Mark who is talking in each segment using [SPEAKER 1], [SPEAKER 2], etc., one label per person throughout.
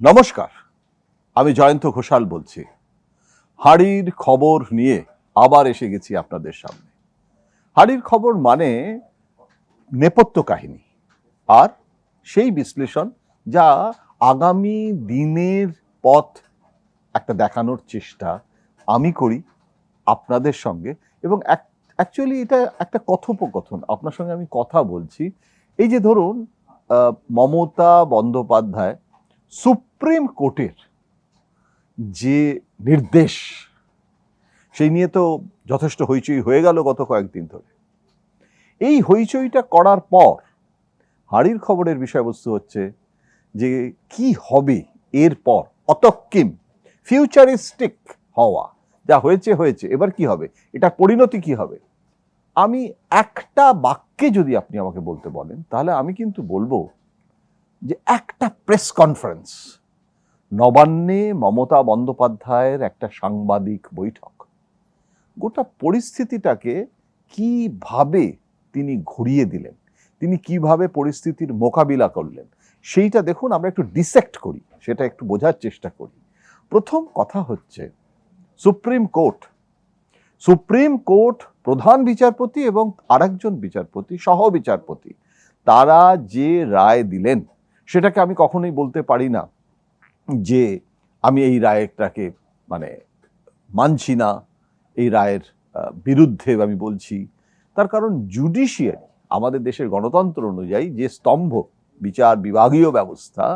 [SPEAKER 1] নমস্কার, আমি জয়ন্ত ঘোষাল বলছি। হাড়ির খবর নিয়ে আবার এসে গেছি আপনাদের সামনে। হাড়ির খবর মানে নেপথ্য কাহিনী, আর সেই বিশ্লেষণ যা আগামী দিনের পথ একটা দেখানোর চেষ্টা আমি করি আপনাদের সঙ্গে। এবং অ্যাকচুয়ালি এটা একটা কথোপকথন, আপনার সঙ্গে আমি কথা বলছি। এই যে ধরুন মমতা বন্দ্যোপাধ্যায় সুপ্রিম কোর্টের যে নির্দেশ, সেই নিয়ে তো যথেষ্ট হইচই হয়ে গেল গত কয়েকদিন ধরে। এই হইচইটা করার পর হাড়ির খবরের বিষয়বস্তু হচ্ছে যে কি হবে এরপর অতক্কিম ফিউচারিস্টিক হওয়া, যা হয়েছে হয়েছে, এবার কি হবে, এটার পরিণতি কি হবে? আমি একটা বাক্যে যদি আপনি আমাকে বলতে বলেন, তাহলে আমি কিন্তু বলব যে একটা প্রেস কনফারেন্স নবান্নে মমতা বন্দ্যোপাধ্যায়ের একটা সাংবাদিক বৈঠক। গোটা পরিস্থিতিটাকে কীভাবে তিনি ঘুরিয়ে দিলেন, তিনি কীভাবে পরিস্থিতির মোকাবিলা করলেন, সেইটা দেখুন আমরা একটু ডিসেক্ট করি, সেটা একটু বোঝার চেষ্টা করি। প্রথম কথা হচ্ছে, সুপ্রিম কোর্ট সুপ্রিম কোর্ট প্রধান বিচারপতি এবং আরেকজন বিচারপতি, সহ বিচারপতি, তারা যে রায় দিলেন সেটাকে আমি কখনোই বলতে পারি না যে আমি এই রায়টাকে মানে মানছি না, এই রায়ের বিরুদ্ধে আমি বলছি। তার কারণ জুডিশিয়ারি আমাদের দেশের গণতন্ত্র অনুযায়ী যে স্তম্ভ, বিচার বিভাগীয় ব্যবস্থা,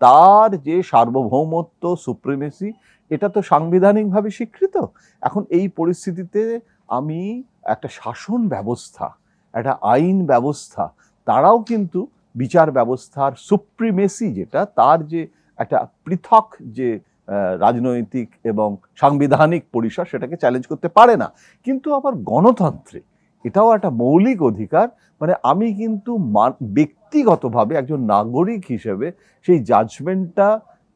[SPEAKER 1] তার যে সার্বভৌমত্ব সুপ্রিমেসি এটা তো সাংবিধানিকভাবে স্বীকৃত। এখন এই পরিস্থিতিতে আমি একটা শাসন ব্যবস্থা, একটা আইন ব্যবস্থা, তারাও কিন্তু বিচার ব্যবস্থার সুপ্রিমেসি যেটা, তার যে একটা পৃথক যে রাজনৈতিক এবং সাংবিধানিক পরিসর সেটাকে চ্যালেঞ্জ করতে পারে না। কিন্তু আবার গণতন্ত্রে এটাও একটা মৌলিক অধিকার। মানে আমি কিন্তু ব্যক্তিগতভাবে একজন নাগরিক হিসেবে সেই জাজমেন্টটা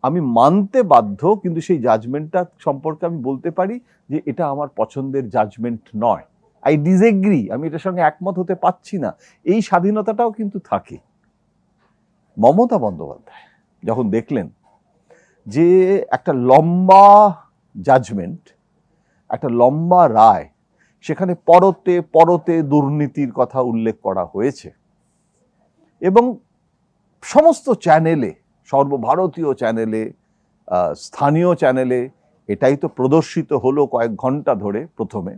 [SPEAKER 1] আমি মানতে বাধ্য, কিন্তু সেই জাজমেন্টটা সম্পর্কে আমি বলতে পারি যে এটা আমার পছন্দের জাজমেন্ট নয়। আই ডিসএগ্রি আমি এটার সঙ্গে একমত হতে পারছি না। এই স্বাধীনতাটাও কিন্তু থাকে। মমতা বন্দ্যোপাধ্যায় যখন দেখলেন যে একটা লম্বা জাজমেন্ট একটা লম্বা রায়, সেখানে পরতে পরতে দুর্নীতির কথা উল্লেখ করা হয়েছে এবং সমস্ত চ্যানেলে সর্বভারতীয় চ্যানেলে স্থানীয় চ্যানেলে এটাই তো প্রদর্শিত হলো কয়েক ঘণ্টা ধরে প্রথমে।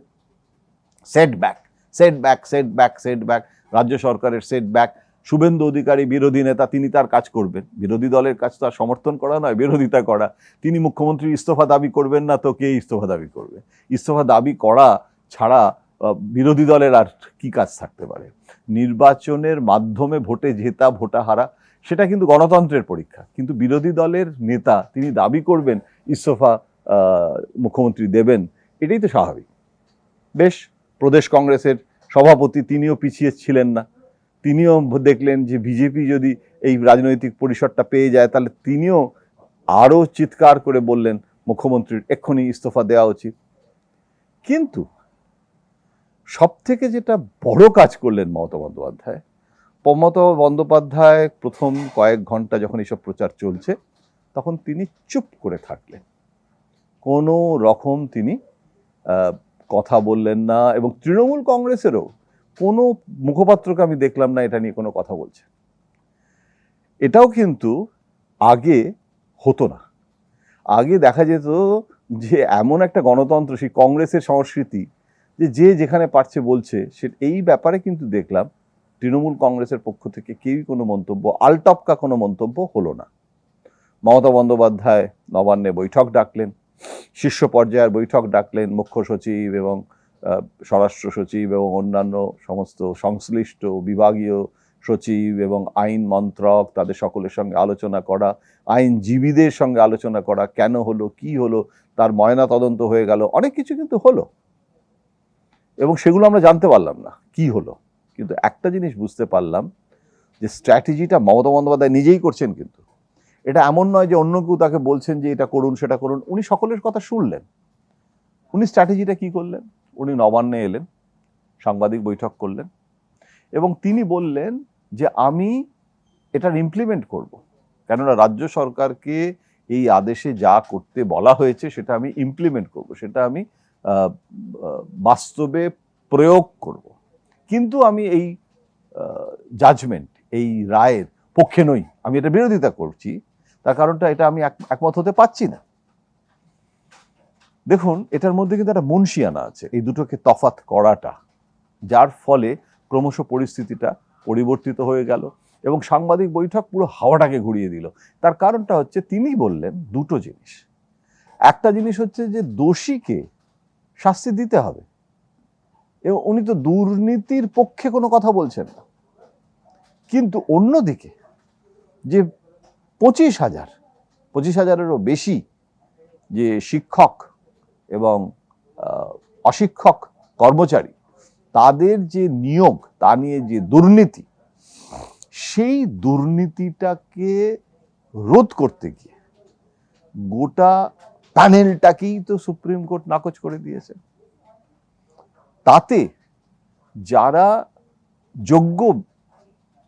[SPEAKER 1] সেটব্যাক সেটব্যাক সেটব্যাক সেটব্যাক রাজ্য সরকারের সেটব্যাক শুভেন্দু অধিকারী বিরোধী নেতা, তিনি তার কাজ করবেন। বিরোধী দলের কাজ তো সমর্থন করা নয়, বিরোধিতা করা। তিনি মুখ্যমন্ত্রী ইস্তফা দাবি করবেন না তো কে ইস্তফা দাবি করবে? ইস্তফা দাবি করা ছাড়া বিরোধী দলের আর কি কাজ থাকতে পারে? নির্বাচনের মাধ্যমে ভোটে জেতা ভোটা হারা সেটা কিন্তু গণতন্ত্রের পরীক্ষা। কিন্তু বিরোধী দলের নেতা, তিনি দাবি করবেন, ইস্তফা মুখ্যমন্ত্রী দেবেন, এটাই তো স্বাভাবিক। বেশ, প্রদেশ কংগ্রেসের সভাপতি তিনিও পিছিয়ে ছিলেন না। তিনিও দেখলেন যে বিজেপি যদি এই রাজনৈতিক পরিসরটা পেয়ে যায়, তাহলে তিনিও আরও চিৎকার করে বললেন মুখ্যমন্ত্রীর, এক্ষুনি ইস্তফা দেওয়া উচিত। কিন্তু সব থেকে যেটা বড় কাজ করলেন মমতা বন্দ্যোপাধ্যায় মমতা বন্দ্যোপাধ্যায় প্রথম কয়েক ঘণ্টা যখন এইসব প্রচার চলছে, তখন তিনি চুপ করে থাকলেন। কোনো রকম তিনি কথা বললেন না এবং তৃণমূল কংগ্রেসেরও কোনো মুখপাত্রকে আমি দেখলাম না, এটা নিয়ে কোনো কথা বলছে। এটাও কিন্তু আগে হতো না। আগে দেখা যেত যে এমন একটা গণতন্ত্র, সেই কংগ্রেসের সংস্কৃতি, যে যে যেখানে পারছে বলছে, সে এই ব্যাপারে কিন্তু দেখলাম তৃণমূল কংগ্রেসের পক্ষ থেকে কেউই কোনো মন্তব্য, আলটপকা কোনো মন্তব্য হলো না। মমতা বন্দ্যোপাধ্যায় নবান্নে বৈঠক ডাকলেন, শীর্ষ পর্যায়ের বৈঠক ডাকলেন মুখ্য সচিব এবং স্বরাষ্ট্র সচিব এবং অন্যান্য সমস্ত সংশ্লিষ্ট বিভাগীয় সচিব এবং আইন মন্ত্রক, তাদের সকলের সঙ্গে আলোচনা করা, আইনজীবীদের সঙ্গে আলোচনা করা, কেন হলো, কি হলো, তার ময়না তদন্ত হয়ে গেল, অনেক কিছু কিন্তু হলো। এবং সেগুলো আমরা জানতে পারলাম না, কি হলো। কিন্তু একটা জিনিস বুঝতে পারলাম, যে স্ট্র্যাটেজিটা মমতা বন্দ্যোপাধ্যায় নিজেই করছেন কিন্তু। এটা এমন নয় যে অন্য কেউ তাকে বলছেন যে এটা করুন, সেটা করুন, উনি সকলের কথা শুনলেন। উনি স্ট্র্যাটেজিটা কি করলেন? উনি নবান্নে এলেন, সাংবাদিক বৈঠক করলেন এবং তিনি বললেন যে আমি এটার ইমপ্লিমেন্ট করব। কেননা রাজ্য সরকারকে এই আদেশে যা করতে বলা হয়েছে সেটা আমি ইমপ্লিমেন্ট করব, সেটা আমি বাস্তবে প্রয়োগ করব। কিন্তু আমি এই জাজমেন্ট এই রায়ের পক্ষে নই, আমি এটা বিরোধিতা করছি। তার কারণটা এটা আমি এক- একমত হতে পারছি না। দেখুন, এটার মধ্যে কিন্তু একটা মুন্সিয়ানা আছে, এই দুটোকে তফাত করাটা, যার ফলে ক্রমশ পরিস্থিতিটা পরিবর্তিত হয়ে গেল এবং সাংবাদিক বৈঠক পুরো হাওয়াটাকে ঘুরিয়ে দিল। তার কারণটা হচ্ছে, তিনি বললেন দুটো জিনিস। একটা জিনিস হচ্ছে যে, দোষীকে শাস্তি দিতে হবে। এবং উনি তো দুর্নীতির পক্ষে কোনো কথা বলছেন না। কিন্তু অন্যদিকে, যে পঁচিশ হাজার, পঁচিশ হাজারেরও বেশি যে শিক্ষক এবং অশিক্ষক কর্মচারী, তাদের যে নিয়োগ, তা নিয়ে যে দুর্নীতি, সেই দুর্নীতিটাকে রোধ করতে গিয়ে গোটা প্যানেলটাকেই তো সুপ্রিম কোর্ট নাকচ করে দিয়েছে। তাতে যারা যোগ্য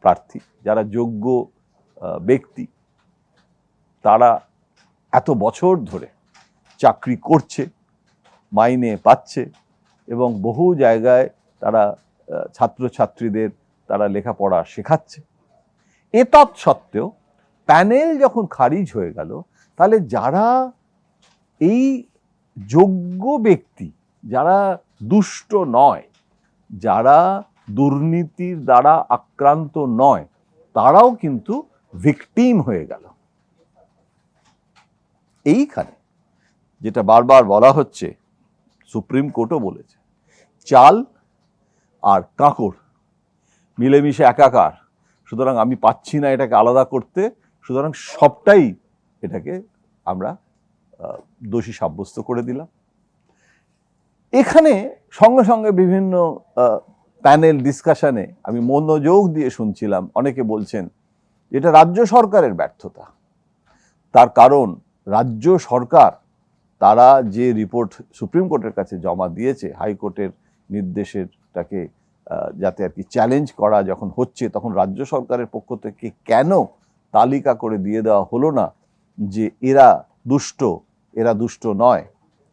[SPEAKER 1] প্রার্থী, যারা যোগ্য ব্যক্তি, তারা এত বছর ধরে চাকরি করছে মাইনে পাচ্ছে এবং বহু জায়গায় তারা ছাত্রছাত্রীদের তারা লেখাপড়া শেখাচ্ছে। এ সত্ত্বেও প্যানেল যখন খারিজ হয়ে গেল, তাহলে যারা এই যোগ্য ব্যক্তি, যারা দুষ্ট নয়, যারা দুর্নীতির দ্বারা আক্রান্ত নয়, তারাও কিন্তু ভিকটিম হয়ে গেল। এইখানে যেটা বারবার বলা হচ্ছে সুপ্রিম কোর্টও বলেছে। চাল আর কাঁকড় মিলেমিশে একাকার। সুতরাং আমি পাচ্ছি না এটাকে আলাদা করতে। সুতরাং সবটাই এটাকে আমরা দোষী সাব্যস্ত করে দিলাম। এখানে সঙ্গে সঙ্গে বিভিন্ন প্যানেল ডিসকাশনে আমি মনোযোগ দিয়ে শুনছিলাম। অনেকে বলছেন, এটা রাজ্য সরকারের ব্যর্থতা। তার কারণ, রাজ্য সরকার তারা যে রিপোর্ট সুপ্রিম কোর্টের কাছে জমা দিয়েছে হাইকোর্টের নির্দেশেরটাকে যাতে আর কি চ্যালেঞ্জ করা যখন হচ্ছে, তখন রাজ্য সরকারের পক্ষ থেকে কেন তালিকা করে দিয়ে দেওয়া হলো না যে এরা দুষ্ট এরা দুষ্ট নয়?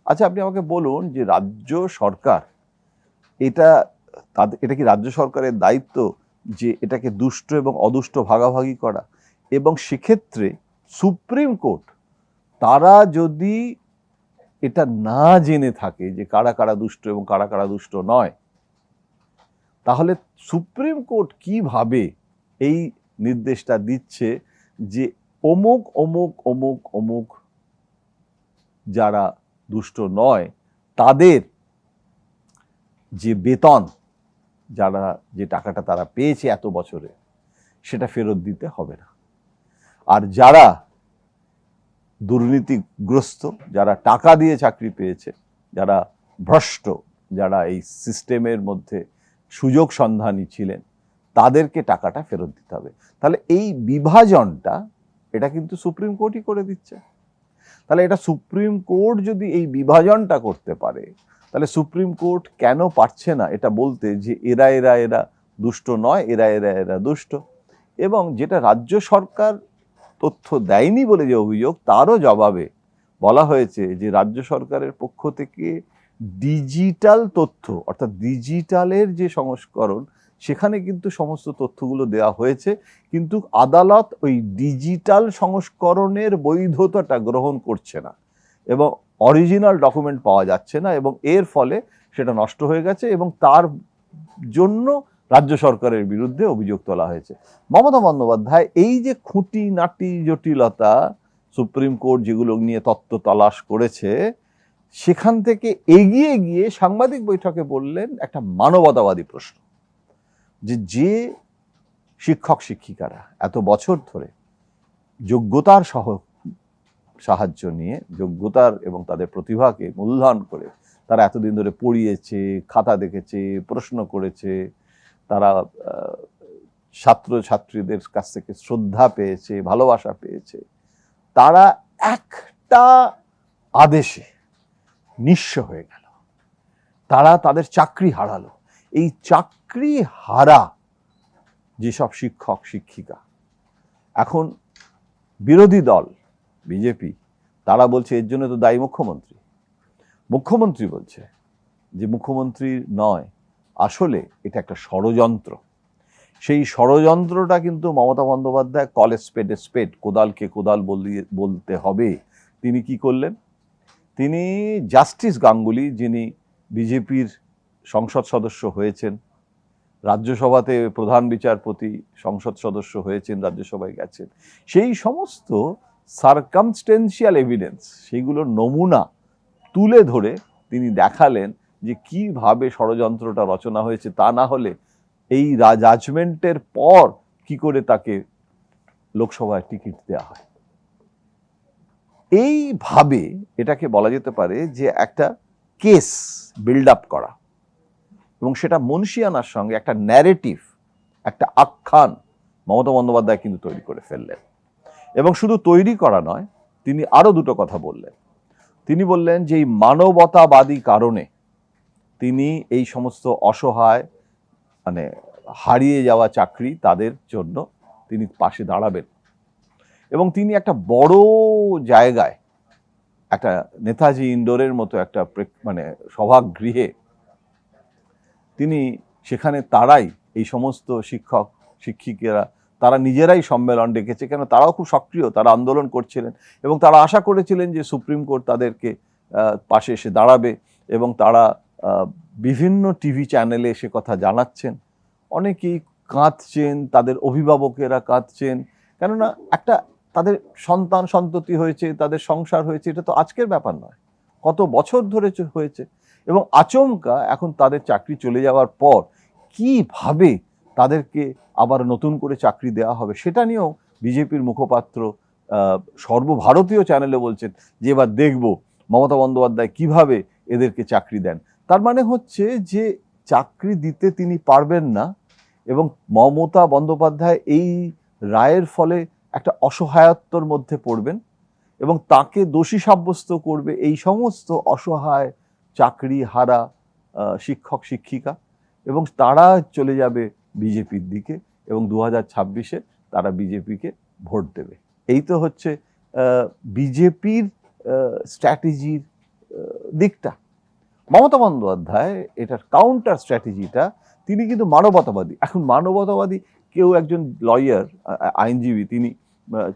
[SPEAKER 1] আচ্ছা আপনি আমাকে বলুন যে রাজ্য সরকার এটা তাদের এটা কি রাজ্য সরকারের দায়িত্ব যে এটাকে দুষ্ট এবং অদুষ্ট ভাগাভাগি করা? এবং সেক্ষেত্রে সুপ্রিম কোর্ট তারা যদি এটা না জেনে থাকে যে কারা কারা দুষ্ট এবং কারা কারা দুষ্ট নয়। তাহলে সুপ্রিম কোর্ট কীভাবে এই নির্দেশটা দিচ্ছে যে অমুক অমুক অমুক অমুক যারা দুষ্ট নয়, তাদের যে বেতন, যারা যে টাকাটা তারা পেয়েছে এত বছরে, সেটা ফেরত দিতে হবে না। আর যারা দুর্নীতিগ্রস্ত, যারা টাকা দিয়ে চাকরি পেয়েছে, যারা ভ্রষ্ট, যারা এই সিস্টেমের মধ্যে সুযোগ সন্ধানী ছিলেন, তাদেরকে টাকাটা ফেরত দিতে হবে। তাহলে এই বিভাজনটা এটা কিন্তু সুপ্রিম কোর্টই করে দিচ্ছে। তাহলে এটা সুপ্রিম কোর্ট যদি এই বিভাজনটা করতে পারে, তাহলে সুপ্রিম কোর্ট কেন পারছে না এটা বলতে যে এরা এরা এরা দুষ্ট নয়, এরা এরা এরা দুষ্ট? এবং যেটা রাজ্য সরকার তথ্য দেয়নি বলে যে অভিযোগ, তারও জবাবে বলা হয়েছে যে রাজ্য সরকারের পক্ষ থেকে ডিজিটাল তথ্য, অর্থাৎ ডিজিটালের যে সংস্করণ, সেখানে কিন্তু সমস্ত তথ্যগুলো দেওয়া হয়েছে। কিন্তু আদালত ওই ডিজিটাল সংস্করণের বৈধতাটা গ্রহণ করছে না এবং অরিজিনাল ডকুমেন্ট পাওয়া যাচ্ছে না এবং এর ফলে সেটা নষ্ট হয়ে গেছে এবং তার জন্য রাজ্য সরকারের বিরুদ্ধে অভিযোগ তোলা হয়েছে। মমতা বন্দ্যোপাধ্যায়, এই যে খুঁটি নাটি জটিলতা সুপ্রিম কোর্ট যেগুলো নিয়ে তত্ত্ব তালাশ করেছে, সেখান থেকে এগিয়ে গিয়ে সাংবাদিক বৈঠকে বললেন একটা মানবতাবাদী প্রশ্ন। যে যে শিক্ষক শিক্ষিকারা এত বছর ধরে যোগ্যতার সহ সাহায্য নিয়ে, যোগ্যতার এবং তাদের প্রতিভাকে মূল্যায়ন করে তারা এতদিন ধরে পড়িয়েছে, খাতা দেখেছে, প্রশ্ন করেছে তারা আহ, ছাত্রছাত্রীদের কাছ থেকে শ্রদ্ধা পেয়েছে ভালোবাসা পেয়েছে তারা একটা আদেশে নিঃস্ব হয়ে গেল। তারা তাদের চাকরি হারালো। এই চাকরি হারা যেসব শিক্ষক শিক্ষিকা এখন বিরোধী দল বিজেপি তারা বলছে এর জন্য তো দায়ী মুখ্যমন্ত্রী। মুখ্যমন্ত্রী বলছে যে মুখ্যমন্ত্রী নয় আসলে এটা একটা ষড়যন্ত্র। সেই ষড়যন্ত্রটা কিন্তু Mamata Bandyopadhyay call a spade spade, কোদালকে কোদাল বলতে হবে। তিনি কি করলেন? তিনি জাস্টিস গাঙ্গুলি, যিনি বিজেপির সংসদ সদস্য হয়েছেন, রাজ্যসভাতে প্রধান বিচারপতি সংসদ সদস্য হয়েছেন, রাজ্যসভায় গেছেন। সেই সমস্ত সার্কামস্টেন্সিয়াল এভিডেন্স সেইগুলোর নমুনা তুলে ধরে তিনি দেখালেন যে কীভাবে ষড়যন্ত্রটা রচনা হয়েছে তা না হলে এই জাজমেন্টের পর কি করে তাকে লোকসভায় টিকিট দেওয়া হয়? এইভাবে এটাকে বলা যেতে পারে যে একটা কেস বিল্ড আপ করা। এবং সেটা মুন্সিয়ানার সঙ্গে একটা ন্যারেটিভ একটা আখ্যান মমতা বন্দ্যোপাধ্যায় কিন্তু তৈরি করে ফেললেন। এবং শুধু তৈরি করা নয়, তিনি আরও দুটো কথা বললেন। তিনি বললেন যে এই মানবতাবাদী কারণে তিনি এই সমস্ত অসহায় মানে হারিয়ে যাওয়া চাকরি তাদের জন্য তিনি পাশে দাঁড়াবেন। এবং তিনি একটা বড় জায়গায়, একটা নেতাজি ইন্ডোরের মতো একটা মানে সভাগৃহে, তিনি সেখানে তারাই এই সমস্ত শিক্ষক, শিক্ষিকেরা, তারা নিজেরাই সম্মেলন ডেকেছে, কেন তারাও খুব সক্রিয়, তারা আন্দোলন করছিলেন এবং তারা আশা করেছিলেন যে সুপ্রিম কোর্ট তাদেরকে পাশে এসে দাঁড়াবে এবং তারা বিভিন্ন টিভি চ্যানেলে সে কথা জানাচ্ছেন। অনেকেই কাঁদছেন, তাদের অভিভাবকেরা কাঁদছেন। কেননা একটা তাদের সন্তান সন্ততি হয়েছে, তাদের সংসার হয়েছে, এটা তো আজকের ব্যাপার নয়। কত বছর ধরে হয়েছে এবং আচমকা এখন তাদের চাকরি চলে যাওয়ার পর কীভাবে তাদেরকে আবার নতুন করে চাকরি দেওয়া হবে সেটা নিয়েও বিজেপির মুখপাত্র সর্বভারতীয় চ্যানেলে বলছেন যে, এবার দেখব মমতা বন্দ্যোপাধ্যায় কীভাবে এদেরকে চাকরি দেন। তার মানে হচ্ছে যে চাকরি দিতে তিনি পারবেন না এবং মমতা বন্দ্যোপাধ্যায় এই রায়ের ফলে একটা অসহায়ত্বর মধ্যে পড়বেন এবং তাকে দোষী সাব্যস্ত করবে এই সমস্ত অসহায় চাকরি হারা শিক্ষক, শিক্ষিকা এবং তারা চলে যাবে বিজেপির দিকে এবং দু হাজার ছাব্বিশে তারা বিজেপিকে ভোট দেবে। এই তো হচ্ছে বিজেপির স্ট্র্যাটেজির দিকটা। মমতা বন্দ্যোপাধ্যায়, এটার কাউন্টার স্ট্র্যাটেজিটা তিনি কিন্তু মানবতাবাদী। এখন মানবতাবাদী কেউ একজন লয়ার আইনজীবী, তিনি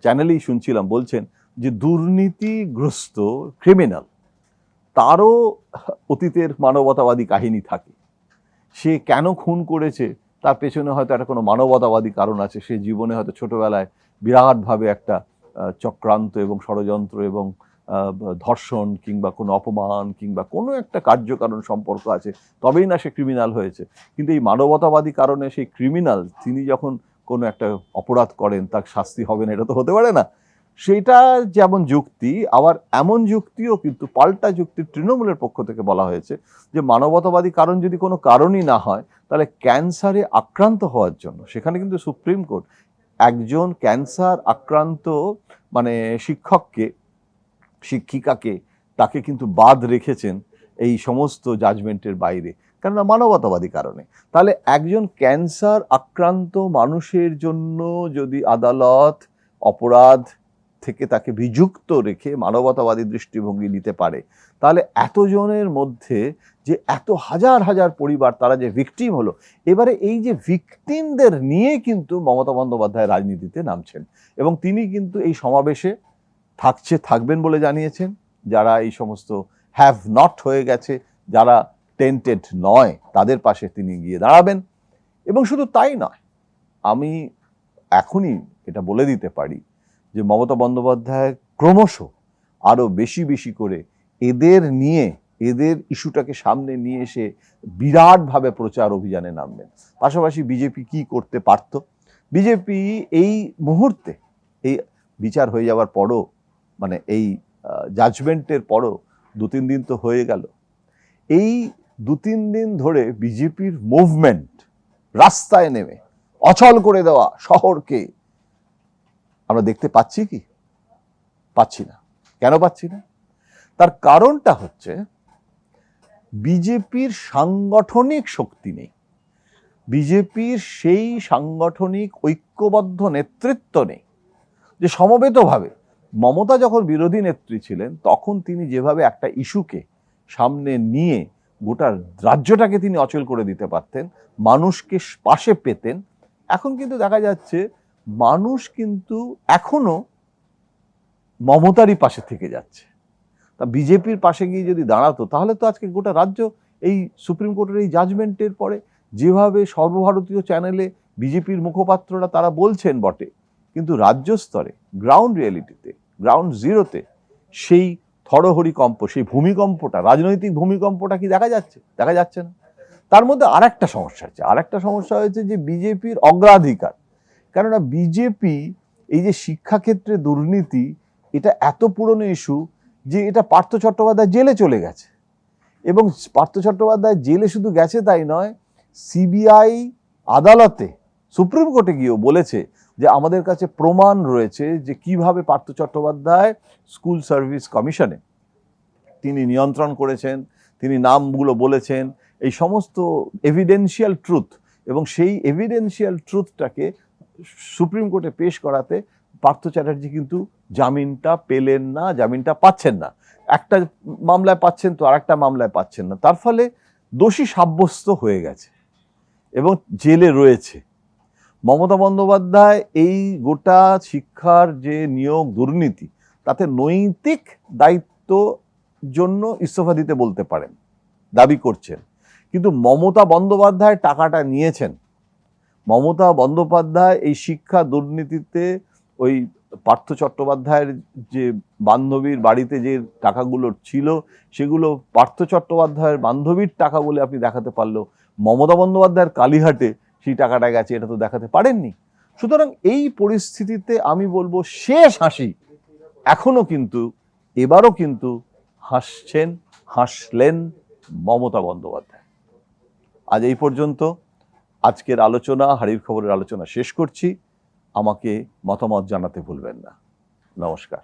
[SPEAKER 1] চ্যানেলেই শুনছিলাম, বলছেন যে দুর্নীতিগ্রস্ত ক্রিমিনাল তারও অতীতের মানবতাবাদী কাহিনী থাকে। সে কেন খুন করেছে, তার পেছনে হয়তো একটা কোনো মানবতাবাদী কারণ আছে, সে জীবনে হয়তো ছোটবেলায় বিরাটভাবে একটা চক্রান্ত এবং ষড়যন্ত্র এবং ধর্ষণ কিংবা কোনো অপমান কিংবা কোনো একটা কার্যকারণ সম্পর্ক আছে, তবেই না সে ক্রিমিনাল হয়েছে। কিন্তু এই মানবতাবাদী কারণে সেই ক্রিমিনাল তিনি যখন কোনো একটা অপরাধ করেন, তার শাস্তি হবে না, এটা তো হতে পারে না। সেটা যেমন যুক্তি, আবার এমন যুক্তিও কিন্তু পাল্টা যুক্তি তৃণমূলের পক্ষ থেকে বলা হয়েছে যে মানবতাবাদী কারণ যদি কোনো কারণই না হয়, তাহলে ক্যান্সারে আক্রান্ত হওয়ার জন্য, সেখানে কিন্তু সুপ্রিম কোর্ট একজন ক্যান্সার আক্রান্ত মানে শিক্ষককে শিক্ষিকাকে তাকে কিন্তু বাদ রেখেছেন এই সমস্ত জাজমেন্টের বাইরে, কেননা মানবতাবাদী কারণে। তাহলে একজন ক্যান্সার আক্রান্ত মানুষের জন্য যদি আদালত অপরাধ থেকে তাকে বিযুক্ত রেখে মানবতাবাদী দৃষ্টিভঙ্গি নিতে পারে, তাহলে এতজনের মধ্যে যে এত হাজার হাজার পরিবার তারা যে ভিকটিম হলো, এবারে এই যে ভিকটিমদের নিয়ে কিন্তু মমতা বন্দ্যোপাধ্যায় রাজনীতিতে নামছেন। এবং তিনি কিন্তু এই সমাবেশে থাকছে, থাকবেন বলে জানিয়েছেন। যারা এই সমস্ত হ্যাভ নট হয়ে গেছে, যারা টেন্টেড নয়, তাদের পাশে তিনি গিয়ে দাঁড়াবেন। এবং শুধু তাই নয়, আমি এখনই এটা বলে দিতে পারি যে মমতা বন্দ্যোপাধ্যায় ক্রমশ আরও বেশি বেশি করে এদের নিয়ে, এদের ইস্যুটাকে সামনে নিয়ে এসে বিরাটভাবে প্রচার অভিযানে নামবেন। পাশাপাশি বিজেপি কি করতে পারত? বিজেপি এই মুহূর্তে এই বিচার হয়ে যাওয়ার পরও মানে এই জাজমেন্টের পরও দু তিন দিন তো হয়ে গেল। এই দু তিন দিন ধরে বিজেপির মুভমেন্ট রাস্তায় নেমে, অচল করে দেওয়া শহরকে আমরা দেখতে পাচ্ছি কি? পাচ্ছি না। কেন পাচ্ছি না? তার কারণটা হচ্ছে বিজেপির সাংগঠনিক শক্তি নেই। বিজেপির সেই সাংগঠনিক ঐক্যবদ্ধ নেতৃত্ব নেই, যে সমবেতভাবে মমতা যখন বিরোধী নেত্রী ছিলেন, তখন তিনি যেভাবে একটা ইস্যুকে সামনে নিয়ে গোটা রাজ্যটাকে তিনি অচল করে দিতে পারতেন, মানুষকে পাশে পেতেন, এখন কিন্তু দেখা যাচ্ছে মানুষ কিন্তু এখনও মমতারই পাশে থেকে যাচ্ছে। তা বিজেপির পাশে গিয়ে যদি দাঁড়াতো, তাহলে তো আজকে গোটা রাজ্য এই সুপ্রিম কোর্টের এই জাজমেন্টের পরে যেভাবে সর্বভারতীয় চ্যানেলে বিজেপির মুখপাত্ররা তারা বলছেন বটে, কিন্তু রাজ্য স্তরে গ্রাউন্ড রিয়েলিটিতে গ্রাউন্ড জিরোতে সেই থরহরি কম্প, সেই ভূমিকম্পটা, রাজনৈতিক ভূমিকম্পটা কি দেখা যাচ্ছে? দেখা যাচ্ছে না। তার মধ্যে আর একটা সমস্যা হচ্ছে আর একটা সমস্যা হয়েছে যে বিজেপির অগ্রাধিকার। কেননা বিজেপি এই যে শিক্ষাক্ষেত্রে দুর্নীতি, এটা এত পুরনো ইস্যু যে এটা পার্থ চট্টোপাধ্যায় জেলে চলে গেছে। এবং পার্থ চট্টোপাধ্যায় জেলে শুধু গেছে তাই নয়, সিবিআই আদালতে, সুপ্রিম কোর্টে গিয়েও বলেছে যে আমাদের কাছে প্রমাণ রয়েছে যে কীভাবে পার্থ চট্টোপাধ্যায় স্কুল সার্ভিস কমিশনে তিনি নিয়ন্ত্রণ করেছেন, তিনি নামগুলো বলেছেন, এই সমস্ত এভিডেন্সিয়াল ট্রুথ এবং সেই এভিডেন্সিয়াল ট্রুথটাকে সুপ্রিম কোর্টে পেশ করাতে পার্থ চ্যাটার্জি কিন্তু জামিনটা পেলেন না, জামিনটা পাচ্ছেন না। একটা মামলায় পাচ্ছেন তো আর একটা মামলায় পাচ্ছেন না। তার ফলে দোষী সাব্যস্ত হয়ে গেছে এবং জেলে রয়েছে। মমতা বন্দ্যোপাধ্যায় এই গোটা শিক্ষার যে নিয়োগ দুর্নীতি, তাতে নৈতিক দায়িত্ব জন্য ইস্তফা দিতে বলতে পারেন, দাবি করছেন। কিন্তু মমতা বন্দ্যোপাধ্যায় টাকাটা নিয়েছেন। মমতা বন্দ্যোপাধ্যায় এই শিক্ষা দুর্নীতিতে ওই পার্থ চট্টোপাধ্যায়ের যে বান্ধবীর বাড়িতে যে টাকাগুলো ছিল, সেগুলো পার্থ চট্টোপাধ্যায়ের বান্ধবীর টাকা বলে আপনি দেখাতে পারল মমতা বন্দ্যোপাধ্যায়ের কালীহাটে সেই টাকাটা গেছে, এটা তো দেখাতে পারেননি। সুতরাং এই পরিস্থিতিতে আমি বলব, শেষ হাসি। এখনও কিন্তু, এবারও কিন্তু হাসছেন, হাসলেন মমতা বন্দ্যোপাধ্যায়। আজ এই পর্যন্ত, আজকের আলোচনা হাড়ির খবরের আলোচনা শেষ করছি। আমাকে মতামত জানাতে ভুলবেন না। নমস্কার।